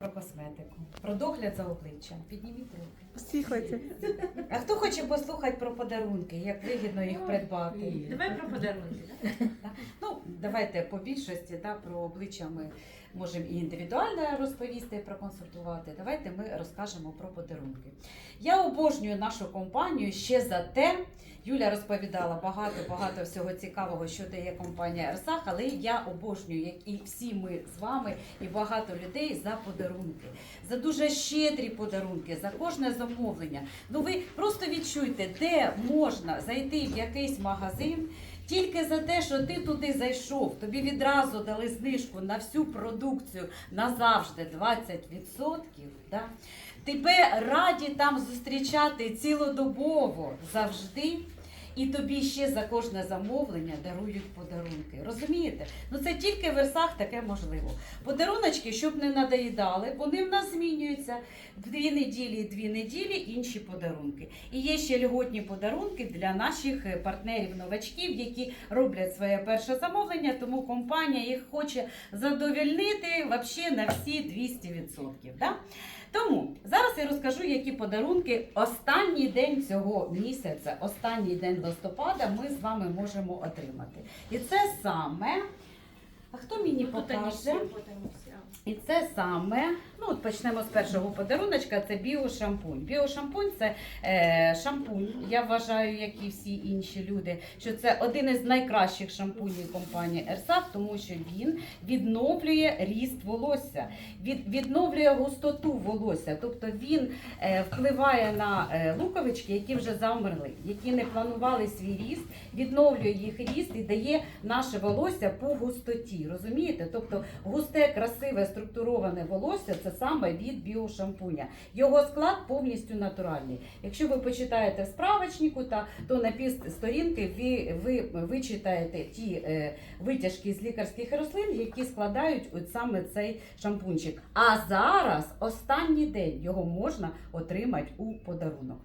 Про косметику, про догляд за обличчям. Підніміть руки. Всі хочуть. А хто хоче послухати про подарунки, як вигідно їх придбати? Давай про подарунки. да? Ну, давайте по більшості да, про обличчя ми можемо і індивідуально розповісти, проконсультувати. Давайте ми розкажемо про подарунки. Я обожнюю нашу компанію ще за те. Юля розповідала багато-багато всього цікавого, що дає компанія Ерсах, але я обожнюю, як і всі ми з вами, і багато людей за подарунки, за дуже щедрі подарунки, за кожне замовлення. Ну ви просто відчуйте, де можна зайти в якийсь магазин. Тільки за те, що ти туди зайшов, тобі відразу дали знижку на всю продукцію назавжди 20%. Да? Тебе раді там зустрічати цілодобово завжди. І тобі ще за кожне замовлення дарують подарунки. Розумієте? Ну це тільки в версах таке можливо. Подаруночки, щоб не надоїдали, вони в нас змінюються. Дві неділі, дві неділі інші подарунки. І є ще льготні подарунки для наших е, партнерів-новачків, які роблять своє перше замовлення, тому компанія їх хоче задовольнити вообще на всі 200%. Да? Тому зараз я розкажу, які подарунки останній день цього місяця, останній день листопада, ми з вами можемо отримати. І це саме. А хто мені Ну, покаже? І це саме, от почнемо з першого подаруночка, це біошампунь. Біошампунь це е, шампунь. Я вважаю, як і всі інші люди, що це один із найкращих шампунів компанії Ерсак, тому що він відновлює ріст волосся, від, відновлює густоту волосся. Тобто він е, впливає на е, луковички, які вже замерли, які не планували свій ріст, відновлює їх ріст і дає наше волосся по густоті. Розумієте? Тобто густе, красиве, структуроване волосся це саме від біошампуня. Його склад повністю натуральний. Якщо ви почитаєте в справочнику, та, то на піст сторінки ви, ви вичитаєте ті е, витяжки з лікарських рослин, які складають от саме цей шампунчик. А зараз останній день його можна отримати у подарунок.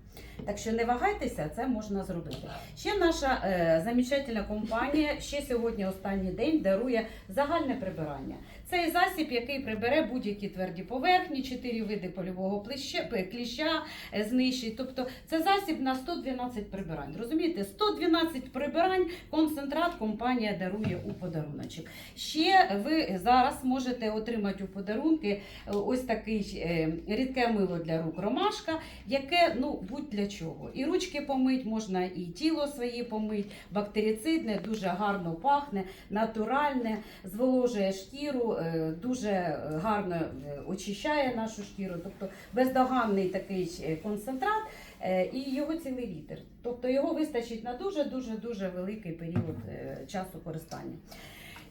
Так що не вагайтеся, це можна зробити. Ще наша е, замечательна компанія ще сьогодні останній день дарує загальне прибирання. Цей засіб, який прибере будь-які тверді поверхні, 4 види польового плеща, кліща е, знищить. Тобто це засіб на 112 прибирань. Розумієте, 112 прибирань концентрат компанія дарує у подаруночок. Ще ви зараз можете отримати у подарунки е, ось такий е, рідке мило для рук ромашка, яке ну будь для чого. І ручки помить, можна і тіло своє помить, бактерицидне, дуже гарно пахне, натуральне, зволожує шкіру, е, дуже гарно е, очищає нашу шкіру, тобто бездоганний такий е, концентрат. І його цілий літр. Тобто його вистачить на дуже дуже великий період часу користання.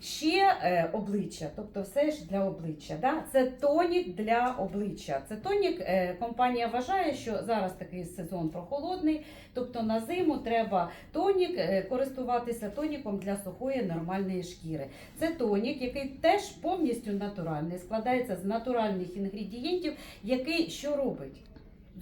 Ще е, обличчя, тобто все ж для обличчя. Да? Це тонік для обличчя. Це тонік. Е, компанія вважає, що зараз такий сезон прохолодний, тобто на зиму треба тонік е, користуватися тоніком для сухої нормальної шкіри. Це тонік, який теж повністю натуральний, складається з натуральних інгредієнтів, який що робить?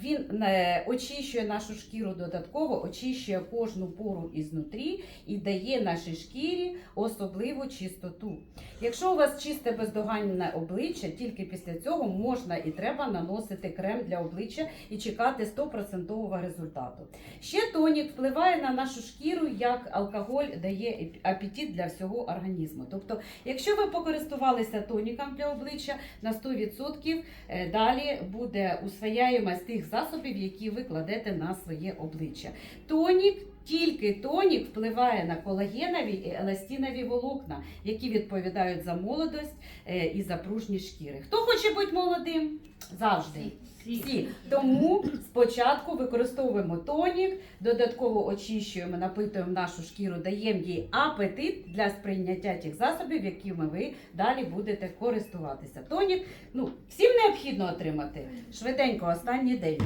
Він е, очищує нашу шкіру додатково, очищує кожну пору ізнутрі і дає нашій шкірі особливу чистоту. Якщо у вас чисте бездоганне обличчя, тільки після цього можна і треба наносити крем для обличчя і чекати 100% результату. Ще тонік впливає на нашу шкіру, як алкоголь дає апетит для всього організму. Тобто, якщо ви покористувалися тоніком для обличчя на 100%, Е, Далі буде усвояємость тих засобів, які ви кладете на своє обличчя. Тонік, тільки тонік впливає на колагенові і еластінові волокна, які відповідають за молодость е, і за пружність шкіри. Хто хоче бути молодим? Завжди. Всі. Тому спочатку використовуємо тонік, додатково очищуємо, напитуємо нашу шкіру, даємо їй апетит для сприйняття тих засобів, якими ви далі будете користуватися. Тонік ну, всім необхідно отримати швиденько останній день.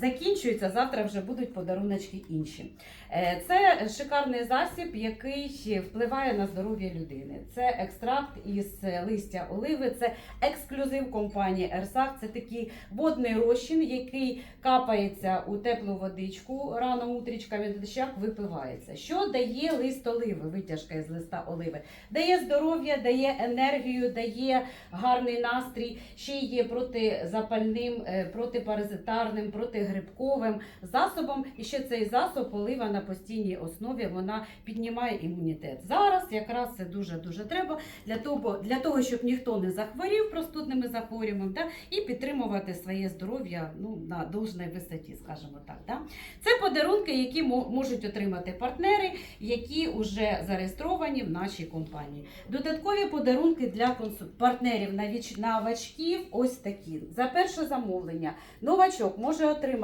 Закінчується, завтра вже будуть подаруночки інші. Е, Це шикарний засіб, який впливає на здоров'я людини. Це екстракт із листя оливи, це ексклюзив компанії Ерсак. Це такий водний розчин, який капається у теплу водичку рано утрічками дощах випивається. Що дає лист оливи? Витяжка із листа оливи. Дає здоров'я, дає енергію, дає гарний настрій, ще є протизапальним, е, протипаразитарним, протигрибковим засобом. І ще цей засоб олива на постійній основі вона піднімає імунітет. Зараз якраз це дуже дуже треба для того, для того, щоб ніхто не захворів простудними захворюваннями, да, і підтримувати своє здоров'я ну, на должній висоті, скажімо так. Да. Це подарунки, які можуть отримати партнери, які вже зареєстровані в нашій компанії. Додаткові подарунки для партнерів новачків ось такі. За перше замовлення новачок може отримати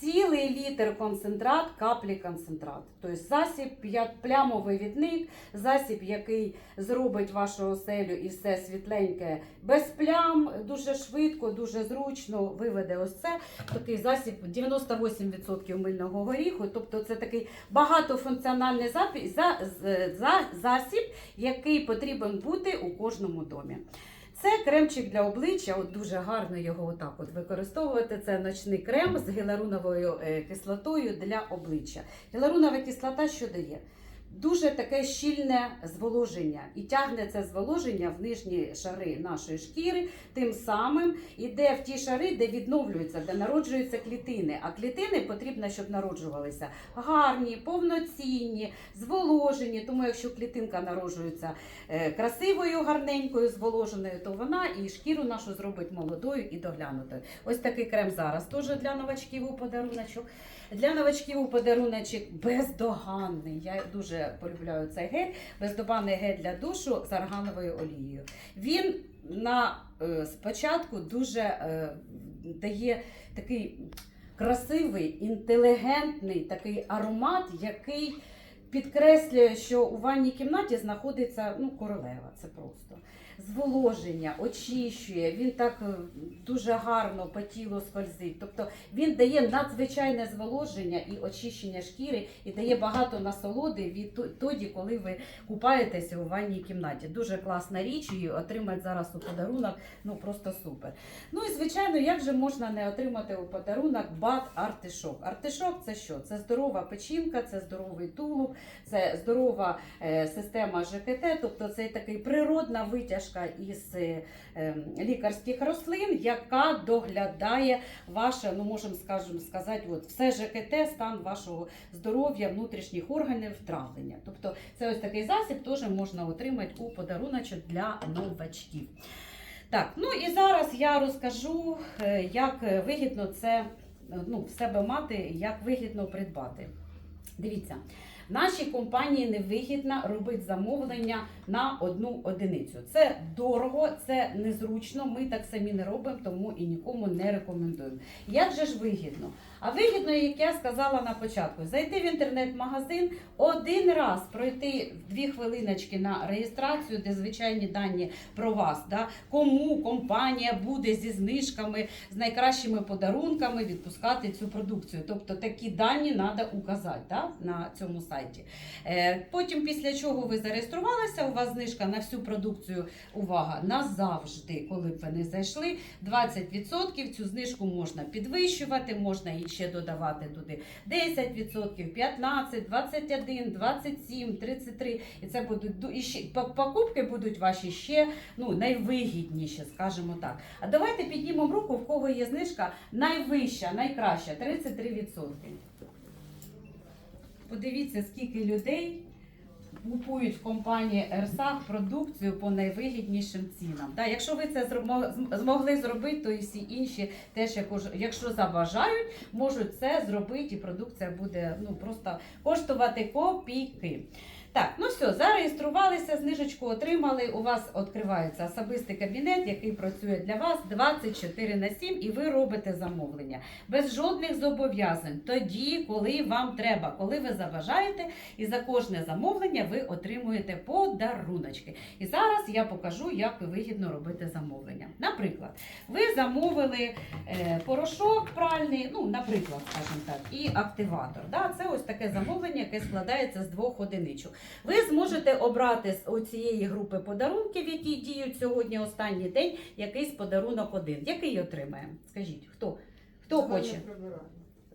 цілий літр концентрат, каплі концентрат. Тобто засіб, п'я- плямовий відник, засіб, який зробить вашу оселю і все світленьке без плям, дуже швидко, дуже зручно виведе ось це. Такий засіб 98% мильного горіху. Тобто це такий багатофункціональний запі- за, з- за, засіб, який потрібен бути у кожному домі. Це кремчик для обличчя, от дуже гарно його отак от використовувати. Це ночний крем з гіалуроновою е, кислотою для обличчя. Гіалуронова кислота що дає? Дуже таке щільне зволоження і тягне це зволоження в нижні шари нашої шкіри, тим самим іде в ті шари, де відновлюються, де народжуються клітини. А клітини потрібно, щоб народжувалися гарні, повноцінні, зволожені. Тому якщо клітинка народжується е, красивою, гарненькою, зволоженою, то вона і шкіру нашу зробить молодою і доглянутою. Ось такий крем зараз теж для новачків у подаруночок. Для новачків у подаруночок бездоганний. Я дуже полюбляю цей гель. Бездоганний гель для душу з аргановою олією. Він на е, спочатку дуже е, дає такий красивий, інтелігентний такий аромат, який підкреслює, що у ванній кімнаті знаходиться ну, королева. Це просто зволоження, очищує. Він так е, дуже гарно по тілу скользить. Тобто він дає надзвичайне зволоження і очищення шкіри, і дає багато насолоди від тоді, коли ви купаєтеся у ванній кімнаті. Дуже класна річ, і отримати зараз у подарунок ну просто супер. Ну і звичайно, як же можна не отримати у подарунок бат артишок? Артишок це що? Це здорова печінка, це здоровий тулуб, це здорова е, система ЖКТ, тобто це такий природна витяжка із е, лікарських рослин, яка доглядає ваше, ну можемо скажемо сказати, от все ЖКТ, стан вашого здоров'я, внутрішніх органів, травлення. Тобто це ось такий засіб теж можна отримати у подаруночок для новачків. Так, ну і зараз я розкажу, е, як вигідно це ну, в себе мати, як вигідно придбати. Дивіться, нашій компанії невигідно робити замовлення на одну одиницю. Це дорого, це незручно. Ми так самі не робимо, тому і нікому не рекомендуємо. Як же ж вигідно? А вигідно, як я сказала на початку, зайти в інтернет-магазин, один раз пройти дві хвилиночки на реєстрацію, де звичайні дані про вас, да, кому компанія буде зі знижками, з найкращими подарунками відпускати цю продукцію. Тобто такі дані треба указати да, на цьому сайті. Е, Потім, після чого ви зареєструвалися, у вас знижка на всю продукцію. Увага назавжди, коли б ви не зайшли, 20% цю знижку можна підвищувати, можна її ще додавати туди 10%, 15, 21, 27, 33. І це будуть і ще покупки будуть ваші ще ну, найвигідніші, скажімо так. А давайте піднімемо руку, в кого є знижка найвища, найкраща 33%. Подивіться, скільки людей купують в компанії Ерсах продукцію по найвигіднішим цінам. Так, якщо ви це змогли зробити, то і всі інші теж, якщо забажають, можуть це зробити, і продукція буде ну просто коштувати копійки. Так, ну все, зареєструвалися, знижечку отримали. У вас відкривається особистий кабінет, який працює для вас 24 на 7, і ви робите замовлення без жодних зобов'язань. Тоді, коли вам треба, коли ви заважаєте, і за кожне замовлення ви отримуєте подаруночки. І зараз я покажу, як вигідно робити замовлення. Наприклад, ви замовили е, порошок пральний, ну, наприклад, скажімо так, і активатор. Да? Це ось таке замовлення, яке складається з двох одиничок. Ви зможете обрати з оцієї групи подарунків, які діють сьогодні останній день, якийсь подарунок один. Який отримаємо? Скажіть, хто? Хто хоче?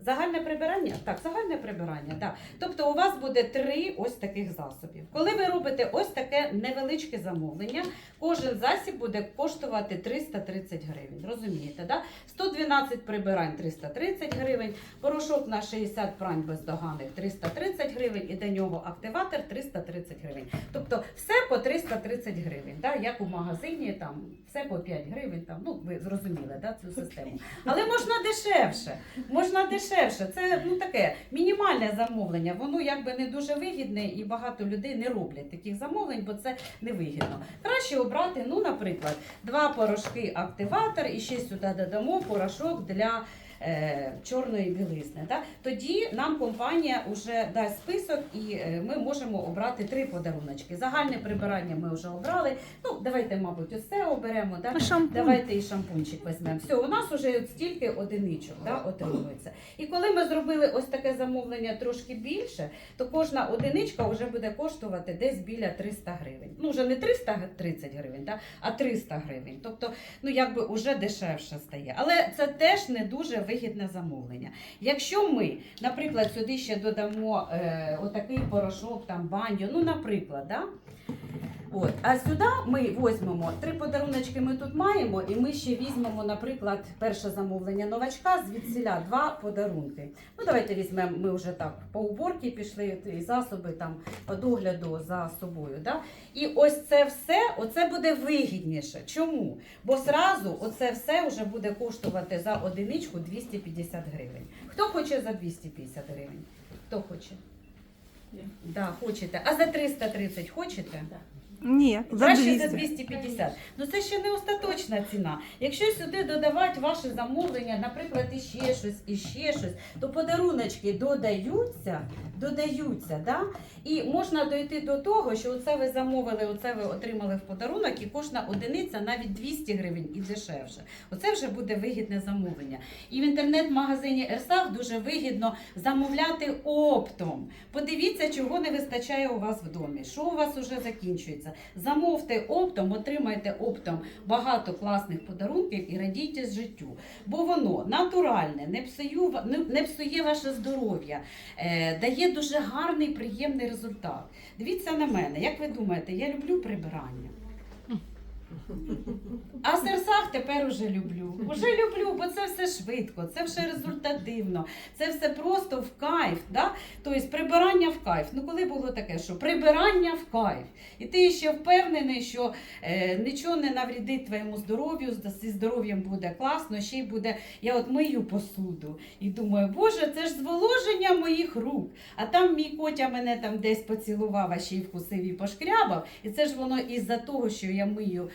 Загальне прибирання? Так, загальне прибирання. Так. Тобто у вас буде три ось таких засобів. Коли ви робите ось таке невеличке замовлення, кожен засіб буде коштувати 330 гривень. Розумієте, да? 112 прибирань 330 гривень, порошок на 60 прань бездоганих 330 гривень і до нього активатор 330 гривень. Тобто все по 330 гривень, да? як у магазині, там все по 5 гривень. Там, ну, ви зрозуміли да, цю систему. Але можна дешевше. Можна дешевше. Це ну таке мінімальне замовлення. Воно якби не дуже вигідне, і багато людей не роблять таких замовлень, бо це не вигідно. Краще обрати, ну, наприклад, два порошки активатор і ще сюди додамо порошок для. Е, Чорної білизни, да? тоді нам компанія вже дасть список, і е, ми можемо обрати три подаруночки. Загальне прибирання ми вже обрали. Ну, давайте, мабуть, це оберемо. Да? Давайте і шампунчик візьмемо. Все, у нас вже стільки одиничок да, отримується. І коли ми зробили ось таке замовлення трошки більше, то кожна одиничка вже буде коштувати десь біля 300 гривень. Ну, вже не 330 гривень, да, а 300 гривень. Тобто, ну якби вже дешевше стає. Але це теж не дуже вигідне замовлення. Якщо ми, наприклад, сюди ще додамо е, отакий порошок, там баню, ну, наприклад, да, От. А сюди ми візьмемо три подаруночки ми тут маємо, і ми ще візьмемо, наприклад, перше замовлення новачка звідсіля два подарунки. Ну, давайте візьмемо, ми вже так по уборці пішли, і засоби там по догляду за собою. Да? І ось це все, оце буде вигідніше. Чому? Бо зразу оце все вже буде коштувати за одиничку 250 гривень. Хто хоче за 250 гривень? Хто хоче? Я. Да, хочете. А за 330 хочете? Ні, за Краще за 200. 250. Ну це ще не остаточна ціна. Якщо сюди додавати ваше замовлення, наприклад, іще щось, іще щось, то подаруночки додаються, додаються, да? і можна дойти до того, що оце ви замовили, оце ви отримали в подарунок, і кожна одиниця навіть 200 гривень і дешевше. Оце вже буде вигідне замовлення. І в інтернет-магазині Ерсах дуже вигідно замовляти оптом. Подивіться, чого не вистачає у вас в домі, що у вас уже закінчується. Замовте оптом, отримайте оптом багато класних подарунків і радійте з життю. Бо воно натуральне, не псує, не псує ваше здоров'я, е, дає дуже гарний, приємний результат. Дивіться на мене, як ви думаєте, я люблю прибирання. А серсах тепер уже люблю. Уже люблю, бо це все швидко, це все результативно, це все просто в кайф. Да? Тобто прибирання в кайф. Ну коли було таке, що прибирання в кайф. І ти ще впевнений, що е, нічого не навредить твоєму здоров'ю, зі здоров'ям буде класно, ще й буде. Я от мию посуду і думаю, боже, це ж зволоження моїх рук. А там мій котя мене там десь поцілував, а ще й вкусив і пошкрябав. І це ж воно із-за того, що я мию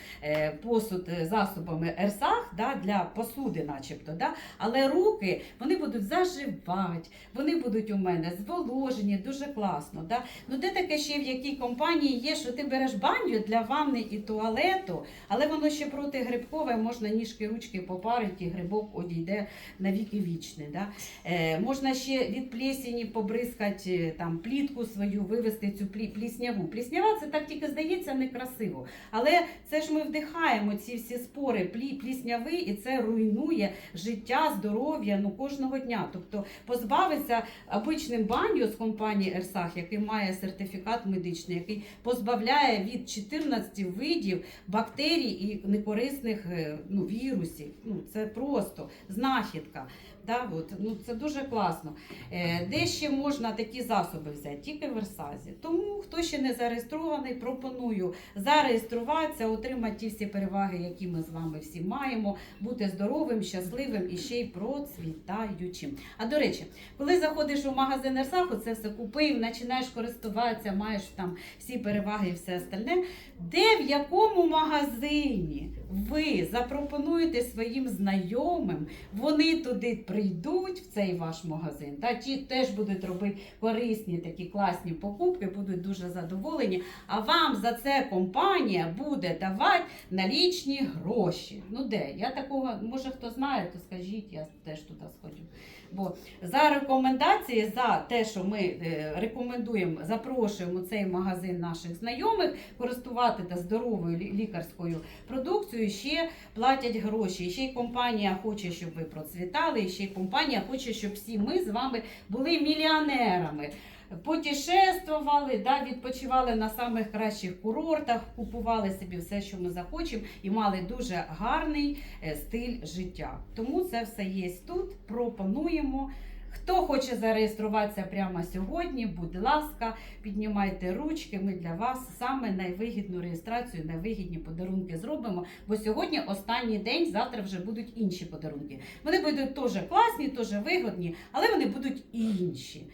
посуд е, засобами Ерсах да, для посуди, начебто. Да? Але руки вони будуть заживати, вони будуть у мене зволожені, дуже класно. Да? Ну де таке ще в якій компанії є, що ти береш баню для ванни і туалету, але воно ще протигрибкове, можна ніжки, ручки попарити, і грибок одійде на віки вічні. Да? Е, можна ще від плесені побризкати е, там плітку свою, вивести цю плісняву. Пліснява це так тільки здається некрасиво. Але це ж ми вдихаємо ці всі спори плі, плісняви, і це руйнує життя, здоров'я ну, кожного дня. Тобто позбавитися обичним баню з компанії Ерсах, який має сертифікат медичний, який позбавляє від 14 видів бактерій і некорисних е, ну, вірусів. Ну, це просто знахідка. Да, от, ну, це дуже класно. Е, де ще можна такі засоби взяти? Тільки в Версазі. Тому хто ще не зареєстрований, пропоную зареєструватися, отримати. ті всі переваги, які ми з вами всі маємо, бути здоровим, щасливим і ще й процвітаючим. А до речі, коли заходиш у магазин Ерсаху, це все купив, починаєш користуватися, маєш там всі переваги і все остальне. Де в якому магазині ви запропонуєте своїм знайомим, вони туди прийдуть в цей ваш магазин, та ті теж будуть робити корисні такі класні покупки, будуть дуже задоволені. А вам за це компанія буде давати налічні гроші. Ну де? Я такого, може хто знає, то скажіть, я теж туди сходжу. Бо за рекомендації, за те, що ми е, рекомендуємо, запрошуємо цей магазин наших знайомих користувати та здоровою лікарською продукцією, ще платять гроші. Ще й компанія хоче, щоб ви процвітали, ще й компанія хоче, щоб всі ми з вами були мільйонерами. Потішествували, да, відпочивали на самих кращих курортах, купували собі все, що ми захочемо, і мали дуже гарний е, стиль життя. Тому це все є тут. Пропонуємо. Хто хоче зареєструватися прямо сьогодні, будь ласка, піднімайте ручки. Ми для вас саме найвигідну реєстрацію, найвигідні подарунки зробимо. Бо сьогодні останній день, завтра вже будуть інші подарунки. Вони будуть теж класні, теж вигодні, але вони будуть і інші.